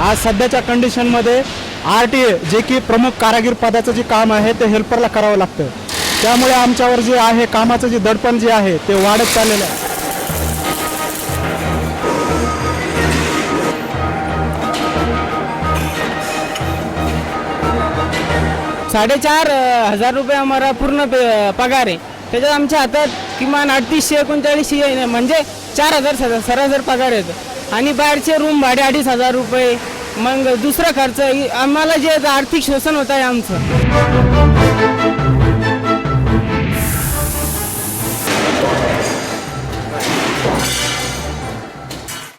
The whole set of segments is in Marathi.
आज सध्याच्या कंडिशनमध्ये आर टी ए जे की प्रमुख कारागीर पदाचं जे काम आहे ते हेल्परला करावं लागतं. त्यामुळे आमच्यावर जे आहे कामाचं जे दडपण जे आहे ते वाढत चाललेलं आहे. साडेचार हजार रुपये आम्हाला पूर्ण पगार आहे. त्याच्यात आमच्या हातात किमान अडतीसशे एकोणचाळीसशे म्हणजे चार हजार सरा- सरासर पगार येतो. आणि बाहेरचे रूम भाडे अडीच हजार रुपये. मग दुसरा खर्च आम्हाला जे आर्थिक शोषण होत आहे आमचं.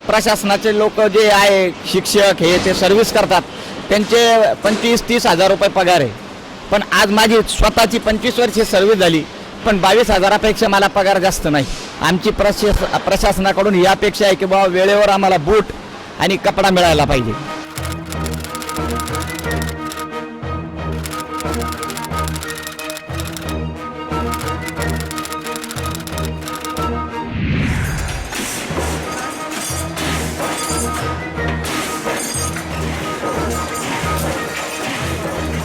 प्रशासनाचे लोक जे आहे शिक्षक हे ते सर्व्हिस करतात. त्यांचे पंचवीस तीस हजार रुपये पगार आहे. पण आज माझी स्वतःची पंचवीस वर्षे सर्व्हिस झाली. पण बावीस हजारापेक्षा मला पगार जास्त नाही. आमची प्रशास प्रशासनाकडून ही अपेक्षा आहे की बाबा वेळेवर आम्हाला बूट आणि कपडा मिळायला पाहिजे.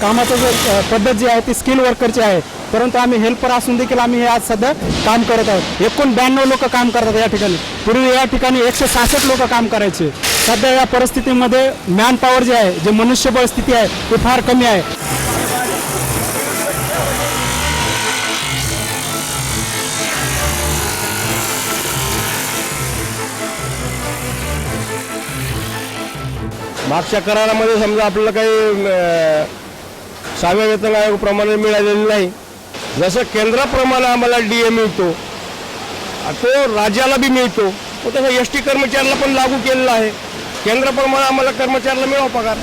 कामाचं जे पद्धत जी आहे ती स्किल वर्करची आहे. परंतु आम्ही हेल्पर असून देखील आम्ही हे आज सध्या काम करत आहोत. एकूण ब्याण्णव लोक काम करतात या ठिकाणी. पूर्वी या ठिकाणी एकशे सहासष्ट लोक काम करायचे. सध्या या परिस्थितीमध्ये मॅन पॉवर जे आहे जे मनुष्यबळ स्थिती आहे ती फार कमी आहे. मागच्या करारामध्ये समजा आपल्याला काही सहाव्या वेतन आयोगाप्रमाणे मिळालेलं नाही. जसं केंद्राप्रमाणे आम्हाला डी ए मिळतो. तो राज्याला बी मिळतो. तो तसं एस टी कर्मचाऱ्याला पण लागू केलेला आहे. केंद्राप्रमाणे आम्हाला कर्मचाऱ्याला मिळावा पगार.